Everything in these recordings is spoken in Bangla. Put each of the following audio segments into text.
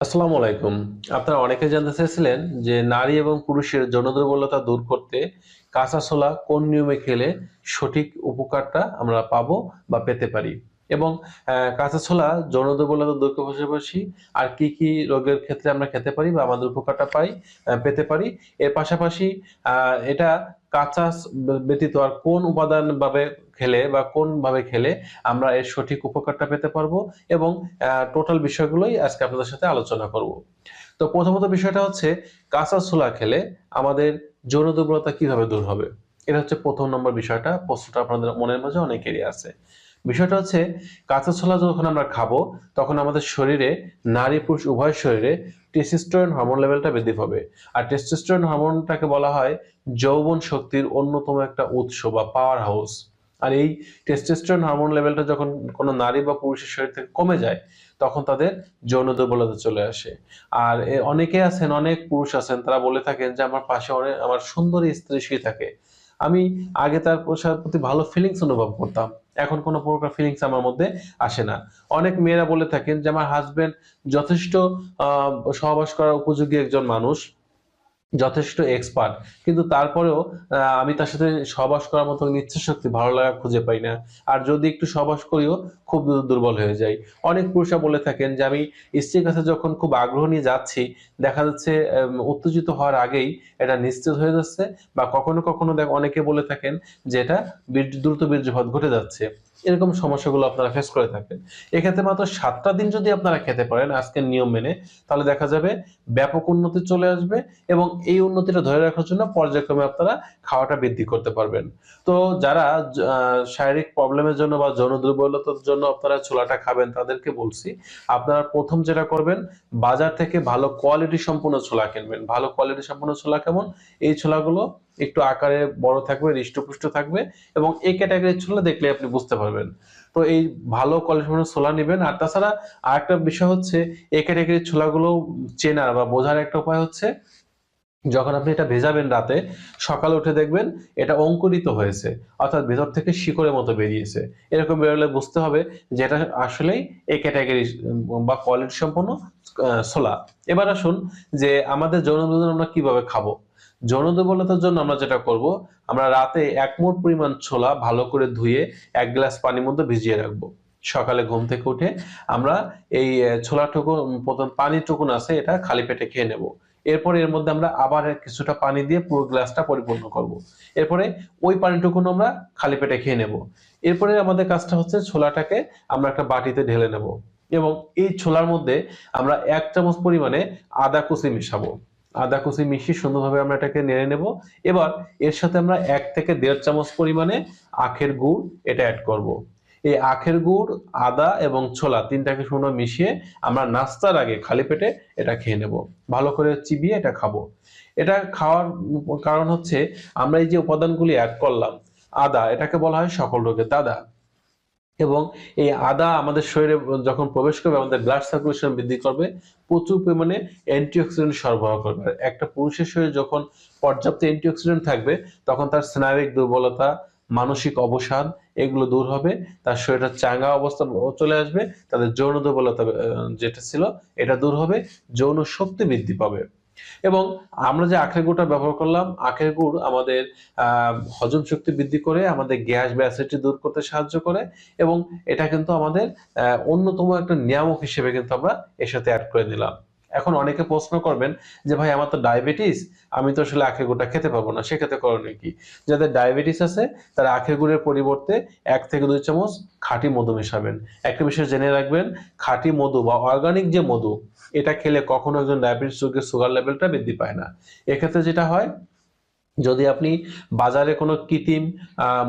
আসসালামু আলাইকুম। আপনারা অনেকে জানতে চেয়েছিলেন যে নারী এবং পুরুষের যৌন দুর্বলতা দূর করতে কাঁচা ছোলা কোন নিয়মে খেলে সঠিক উপকারটা আমরা পাবো বা পেতে পারি? এবং কাঁচা ছোলা যৌন দুর্বলতা দূর পাশাপাশি আর কি কি রোগের ক্ষেত্রে আমরা খেতে পারি বা আমাদের উপকারটা পাই পেতে পারি? এর পাশাপাশি এটা কাঁচা ব্যতীত আর কোন উপাদান ভাবে খেলে বা কোন ভাবে খেলে আমরা এর সঠিক উপকারটা পেতে পারব এবং টোটাল বিষয়গুলোই আজকে আপনাদের সাথে আলোচনা করব। তো প্রথমত বিষয়টা হচ্ছে, কাঁচা ছোলা খেলে আমাদের যৌন দুর্বলতা কীভাবে দূর হবে? এটা হচ্ছে প্রথম নম্বর বিষয়টা, প্রশ্নটা আপনাদের মনের মাঝে অনেকেরই আছে। বিষয়টা হচ্ছে, কাঁচা ছোলা যখন আমরা খাব, তখন আমাদের শরীরে নারী পুরুষ উভয় শরীরে টেস্টোস্টেরন হরমোন লেভেলটা বৃদ্ধি পাবে। আর টেস্টোস্টেরন হরমোনটাকে বলা হয় যৌবন শক্তির অন্যতম একটা উৎস বা পাওয়ার হাউস আর এই টেস্টোস্টেরন হরমোন লেভেলটা যখন কোনো নারী বা পুরুষের শরীর থেকে কমে যায়, তখন তাদের যৌন দুর্বলতা চলে আসে। আর অনেকে আছেন, অনেক পুরুষ আছেন, তারা বলে থাকেন যে, আমার পাশে অনেক আমার সুন্দরী স্ত্রী শুয়ে থাকে। আমি আগে তার প্রতি ভালো ফিলিংস অনুভব করতাম। এখন কোনো প্রকার ফিলিংস আমার মধ্যে আসে না। অনেক মেয়েরা বলে থাকেন যে, আমার হাজবেন্ড যথেষ্ট সহবাস করার উপযোগী একজন মানুষ। যথেষ্ট এক্সপার্ট কিন্তু তারপরেও আমি তার সাথে সহবাস করার মতো ইচ্ছা শক্তি ভালো লাগা খুঁজে পাই না। আর যদি একটু সহবাস করিও, খুব দুর্বল হয়ে যাই। অনেক পুরুষরা বলে থাকেন যে, আমি স্ত্রীর কাছে যখন খুব আগ্রহ নিয়ে যাচ্ছি, দেখা যাচ্ছে উত্তেজিত হওয়ার আগেই এটা নিশ্চিত হয়ে যাচ্ছে বা কখনো কখনো দেখ, অনেকে বলে থাকেন যে, এটা দ্রুত বীর্যপাত ঘটে যাচ্ছে। এরকম সমস্যাগুলো আপনারা ফেস করে থাকেন। এক্ষেত্রে মাত্র সাতটা দিন যদি আপনারা খেতে পারেন আজকের নিয়ম মেনে, তাহলে দেখা যাবে ব্যাপক উন্নতি চলে আসবে এবং এই উন্নতিটা ধরে রাখার জন্য পর্যায়ক্রমে আপনারা খাওয়াটা বৃদ্ধি করতে পারবেন। তো যারা শারীরিক প্রবলেমের জন্য বা যৌন দুর্বলতার জন্য আপনারা ছোলাটা খাবেন তাদেরকে বলছি, আপনারা প্রথম যেটা করবেন, বাজার থেকে ভালো কোয়ালিটি সম্পূর্ণ ছোলা কিনবেন। ভালো কোয়ালিটি সম্পূর্ণ ছোলা কেমন? এই ছোলাগুলো একটু আকারে বড় থাকবে, হৃষ্টপুষ্ট থাকবে এবং এই ক্যাটাগরির ছোলা দেখলে আপনি বুঝতে পারবেন। তো এই ভালো কোয়ালিটি সম্পূর্ণ ছোলা নেবেন। আর তাছাড়া আরেকটা বিষয় হচ্ছে এই ক্যাটাগরির ছোলাগুলো চেনার বা বোঝার একটা উপায় হচ্ছে, যখন আপনি এটা ভেজাবেন রাতে, সকালে উঠে দেখবেন এটা অঙ্কুরিত হয়েছে, অর্থাৎ ভেতর থেকে শিকড়ের মতো বেরিয়েছে। এরকম বেরোলে বুঝতে হবে যে এটা আসলেই এই ক্যাটাগরি বা কোয়ালিটি সম্পন্ন ছোলা। এবার আসুন যে আমাদের যৌন আমরা কীভাবে খাব। যৌন দুর্বলতার জন্য আমরা যেটা করব আমরা রাতে এক মোট পরিমাণ ছোলা ভালো করে ধুয়ে এক গ্লাস পানির মধ্যে ভিজিয়ে রাখব। সকালে ঘুম থেকে উঠে আমরা এই আহ, ছোলাটুকু প্রথম পানির টুকুন আছে এটা খালি পেটে খেয়ে নেব। এরপর এর মধ্যে আমরা আবার কিছুটা পানি দিয়ে পুরো গ্লাসটা পরিপূর্ণ করব। এরপরে ওই পানিটুকু আমরা খালি পেটে খেয়ে নেব। এরপরে আমাদের কাজটা হচ্ছে ছোলাটাকে আমরা একটা বাটিতে ঢেলে নেব এবং এই ছোলার মধ্যে আমরা এক চামচ পরিমাণে আদা কুচি মিশাবো। আদা, কুচি মিশিয়ে সুন্দরভাবে আমরা এটাকে নেড়ে নেব। এবার এর সাথে আমরা এক থেকে দেড় চামচ পরিমাণে আখের গুড় এটা অ্যাড করব। এই আখের গুড়, আদা এবং ছোলা তিনটাকে সুন্দর মিশিয়ে আমরা নাস্তার আগে খালি পেটে এটা খেয়ে নেব। ভালো করে চিবিয়ে এটা খাব। এটা খাওয়ার কারণ হচ্ছে আমরা এই যে উপাদানগুলি অ্যাড করলাম, আদা, এটাকে বলা হয় সকল রোগের দাদা। এবং এই আদা আমাদের শরীরে যখন প্রবেশ করবে, আমাদের ব্লাড সার্কুলেশন বৃদ্ধি করবে, প্রচুর পরিমাণে অ্যান্টিঅক্সিডেন্ট সরবরাহ করবে। একটা পুরুষের শরীরে যখন পর্যাপ্ত অ্যান্টিঅক্সিডেন্ট থাকবে, তখন তার স্নায়বিক দুর্বলতা, মানসিক অবসাদ, এগুলো দূর হবে, তার শরীরটা চাঙ্গা অবস্থা চলে আসবে, তাদের যৌন দুর্বলতা যেটা ছিল, এটা দূর হবে, যৌন শক্তি বৃদ্ধি পাবে। এবং আমরা যে আখের গুড়টা ব্যবহার করলাম, আখের গুড় আমাদের হজম শক্তি বৃদ্ধি করে আমাদের গ্যাস বা অ্যাসিডটি দূর করতে সাহায্য করে এবং এটা কিন্তু আমাদের অন্যতম একটা নিয়ামক হিসেবে কিন্তু আমরা এর সাথে অ্যাড করে নিলাম। এখন অনেকে প্রশ্ন করবেন যে, ভাই, আমার তো ডায়াবেটিস, আমি তো আসলে আখের গুড়টা খেতে পারব না, সেক্ষেত্রে করণীয় কি? যাদের ডায়াবেটিস আছে, তারা আখের গুঁড়ের পরিবর্তে এক থেকে দুই চামচ খাঁটি মধু মেশাবেন। একটা বিষয় জেনে রাখবেন, খাঁটি মধু বা অর্গানিক যে মধু, এটা খেলে কখনো একজন ডায়াবেটিস রোগের সুগার লেভেলটা বৃদ্ধি পায় না। এক্ষেত্রে যেটা হয় যদি আপনি বাজারে কোনো কৃত্রিম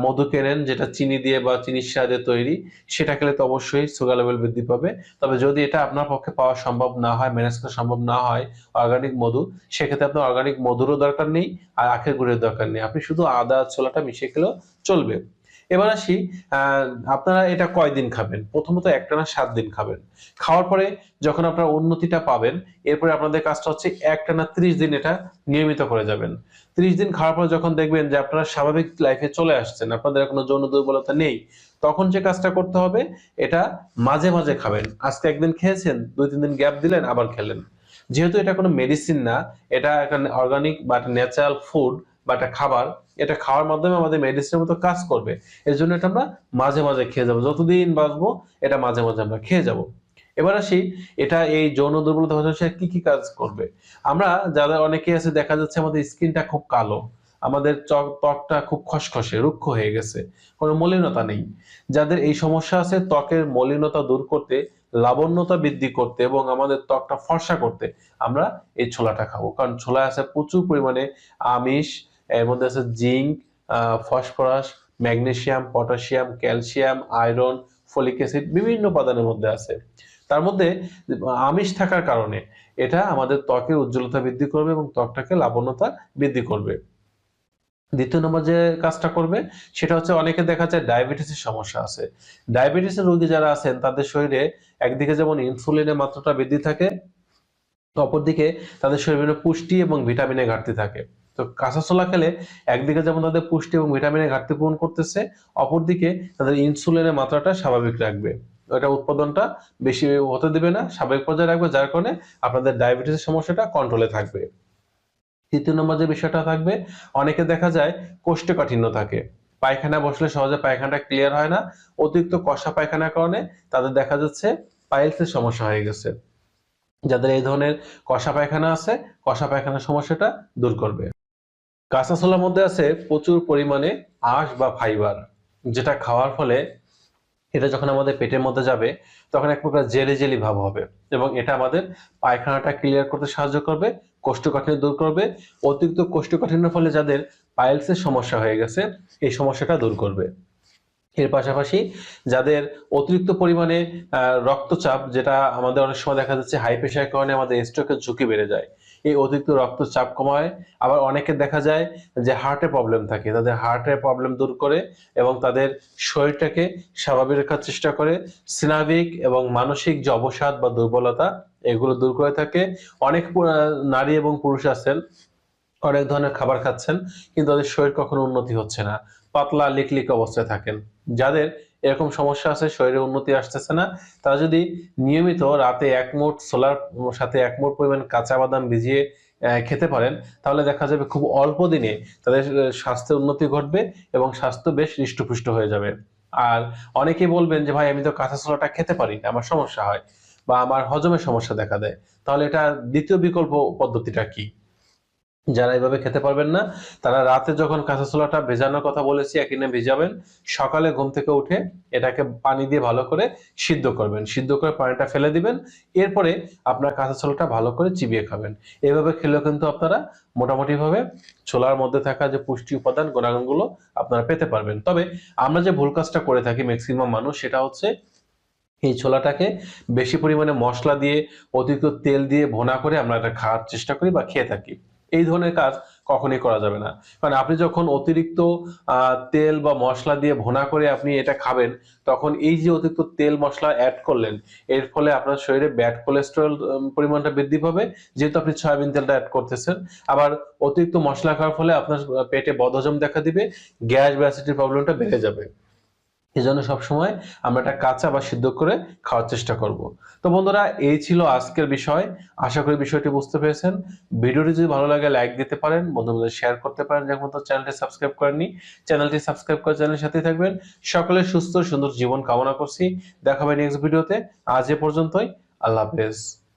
মধু কেনেন, যেটা চিনি দিয়ে বা চিনির স্বাদে তৈরি, সেটা খেলে তো অবশ্যই সুগার লেভেল বৃদ্ধি পাবে। তবে যদি এটা আপনার পক্ষে পাওয়া সম্ভব না হয় ম্যানেজ করা সম্ভব না হয় অর্গানিক মধু, সেক্ষেত্রে আপনার অর্গানিক মধুরও দরকার নেই আর আখের গুড়ের দরকার নেই। আপনি শুধু আদা ছোলাটা মিশিয়ে খেলেও চলবে। এবার আসি আপনারা এটা কয়দিন খাবেন? প্রথমত একটানা সাত দিন খাবেন। খাওয়ার পরে যখন আপনারা উন্নতিটা পাবেন, এরপরে আপনাদের কাজটা হচ্ছে একটানা ত্রিশ দিন এটা নিয়মিত করে যাবেন। ত্রিশ দিন খাওয়ার পর যখন দেখবেন যে আপনারা স্বাভাবিক লাইফে চলে আসছেন, আপনাদের কোনো যৌন দুর্বলতা নেই, তখন যে কাজটা করতে হবে, এটা মাঝে মাঝে খাবেন। আজকে একদিন খেয়েছেন, দুই তিন দিন গ্যাপ দিলেন, আবার খেলেন। যেহেতু এটা কোনো মেডিসিন না, এটা একটা অর্গানিক বা ন্যাচারাল ফুড বা একটা খাবার, এটা খাওয়ার মাধ্যমে আমাদের মেডিসিনের মতো কাজ করবে। এর জন্য এটা আমরা মাঝে মাঝে খেয়ে যাব। যতদিন বাঁচবো, এটা মাঝে মাঝে আমরা খেয়ে যাব। এবার আসি, এটা এই যৌন দুর্বলতা হচ্ছে কি কি কাজ করবে? আমরা যাদের অনেকে আছে, দেখা যাচ্ছে আমাদের স্কিনটা খুব কালো, আমাদের ত্বকটা খুব খসখসে, রুক্ষ হয়ে গেছে, কোনো মলিনতা নেই। যাদের এই সমস্যা আছে, ত্বকের মলিনতা দূর করতে, লাবণ্যতা বৃদ্ধি করতে এবং আমাদের ত্বকটা ফর্সা করতে আমরা এই ছোলাটা খাব। কারণ ছোলা আছে প্রচুর পরিমাণে আমিষ এর মধ্যে আছে zinc phosphorus, magnesium potassium calcium, iron, folic acid বিভিন্ন উপাদানের মধ্যে আছে। তার মধ্যে আমিষ থাকার কারণে এটা আমাদের ত্বকের উজ্জ্বলতা বৃদ্ধি করবে এবং ত্বকটাকে লাবণ্যতা বৃদ্ধি করবে। দ্বিতীয় নম্বর যে কাজটা করবে, সেটা হচ্ছে অনেকে দেখা যায় ডায়াবেটিসের সমস্যা আছে। ডায়াবেটিসের রোগী যারা আছেন, তাদের শরীরে একদিকে যেমন ইনসুলিনের মাত্রাটা বৃদ্ধি থাকে, অপরদিকে তাদের শরীরে পুষ্টি এবং ভিটামিনের ঘাটতি থাকে। তো কাঁচা ছোলা খেলে একদিকে যেমন তাদের পুষ্টি এবং ভিটামিনের ঘাটতি পূরণ করতেছে, অপরদিকে তাদের ইনসুলিনের মাত্রাটা স্বাভাবিক রাখবে। এটা উৎপাদনটা বেশি হতে দেবে না, স্বাভাবিক পর্যায়ে রাখবে, যার কারণে আপনাদের ডায়াবেটিসের সমস্যাটা কন্ট্রোলে থাকবে। তৃতীয় নম্বর যে বিষয়টা থাকবে, অনেকে দেখা যায় কোষ্ঠকাঠিন্য থাকে। পায়খানা বসলে সহজে পায়খানাটা ক্লিয়ার হয় না, অতিরিক্ত কষা পায়খানার কারণে তাদের দেখা যাচ্ছে পাইলসের সমস্যা হয়ে গেছে। যাদের এই ধরনের কষা পায়খানা আছে, কষা পায়খানার সমস্যাটা দূর করবে। কাঁচা ছোলার মধ্যে আছে প্রচুর পরিমাণে আঁশ বা ফাইবার, যেটা খাওয়ার ফলে এটা যখন আমাদের পেটের মধ্যে যাবে, তখন এক প্রকার জেলি জেলি ভাব হবে এবং এটা আমাদের পায়খানাটা ক্লিয়ার করতে সাহায্য করবে, কোষ্ঠকাঠিন্য দূর করবে। অতিরিক্ত কোষ্ঠকাঠিন্যের ফলে যাদের পাইলসের সমস্যা হয়ে গেছে, এই সমস্যাটা দূর করবে। এর পাশাপাশি যাদের অতিরিক্ত পরিমাণে রক্তচাপ, যেটা আমাদের অনেক সময় দেখা যাচ্ছে হাই প্রেশারের কারণে আমাদের স্ট্রোকের ঝুঁকি বেড়ে যায়। এই অতিরিক্ত রক্তচাপ কমায়। আবার অনেকে দেখা যায় যে হার্টে প্রবলেম থাকে। তাদের হার্টের প্রবলেম দূর করে এবং তাদের শরীরটাকে স্বাভাবিক রাখার চেষ্টা করে। স্নাবিক এবং মানসিক যে অবসাদ বা দুর্বলতা, এগুলো দূর করে থাকে। অনেক নারী এবং পুরুষ আছেন, অনেক ধরনের খাবার খাচ্ছেন, কিন্তু তাদের শরীর কখনো উন্নতি হচ্ছে না। পাতলা, লিকলিক অবস্থায় থাকেন। যাদের এরকম সমস্যা আছে শরীরে উন্নতি আসতেছে না। তা যদি নিয়মিত রাতে এক মুঠ সোলার সাথে এক মুঠ পরিমাণ কাঁচা বাদাম ভিজিয়ে খেতে পারেন তাহলে দেখা যাবে খুব অল্প দিনে তাদের স্বাস্থ্যের উন্নতি ঘটবে এবং স্বাস্থ্য বেশ হৃষ্টপুষ্ট হয়ে যাবে। আর অনেকে বলবেন যে ভাই আমি তো কাঁচা ছোলাটা খেতে পারি না, আমার সমস্যা হয় বা আমার হজমের সমস্যা দেখা দেয়। তাহলে এটা দ্বিতীয় বিকল্প পদ্ধতিটা কি? যারা এইভাবে খেতে পারবেন না, তারা রাতে যখন কাঁচা ছোলাটা ভেজানোর কথা বলেছি একিনে ভেজাবেন, সকালে ঘুম থেকে উঠে এটাকে পানি দিয়ে ভালো করে সিদ্ধ করবেন। সিদ্ধ করে পানিটা ফেলে দিবেন, এরপরে আপনার কাঁচা ছোলাটা ভালো করে চিবিয়ে খাবেন। এভাবে খেলেও কিন্তু আপনারা মোটামুটি ভাবে ছোলার মধ্যে থাকা যে পুষ্টি উপাদান, গুণাগুণগুলো আপনারা পেতে পারবেন। তবে আমরা যে ভুল কাজটা করে থাকি ম্যাক্সিমাম মানুষ, সেটা হচ্ছে এই ছোলাটাকে বেশি পরিমাণে মশলা দিয়ে, অতিরিক্ত তেল দিয়ে ভোনা করে আমরা এটা খাওয়ার চেষ্টা করি বা খেয়ে থাকি। এই ধরনের কাজ কখনই করা যাবে না। কারণ আপনি যখন অতিরিক্ত তেল বা মশলা দিয়ে ভোনা করে আপনি এটা খাবেন, তখন এই যে অতিরিক্ত তেল মশলা অ্যাড করলেন, এর ফলে আপনার শরীরে ব্যাড কোলেস্টেরল পরিমাণটা বৃদ্ধি পাবে, যেহেতু আপনি সয়াবিন তেলটা অ্যাড করতেছেন। আবার অতিরিক্ত মশলা খাওয়ার ফলে আপনার পেটে বদহজম দেখা দিবে, গ্যাস বা অ্যাসিডিটির প্রবলেমটা বেড়ে যাবে। এই জন্য সবসময় আমরা এটা কাঁচা বা সিদ্ধ করে খাওয়ার চেষ্টা করব। তো বন্ধুরা, এই ছিল আজকের বিষয়। আশা করি বিষয়টি বুঝতে পেরেছেন। ভিডিওটি যদি ভালো লাগে, লাইক দিতে পারেন, বন্ধুদের শেয়ার করতে পারেন। যখন তো চ্যানেলটি সাবস্ক্রাইব করেননি, চ্যানেলটি সাবস্ক্রাইব করে চ্যানেলের সাথেই থাকবেন। সকলের সুস্থ, সুন্দর জীবন কামনা করছি। দেখা হবে নেক্সট ভিডিওতে আজ এ পর্যন্তই। আল্লাহ হাফেজ।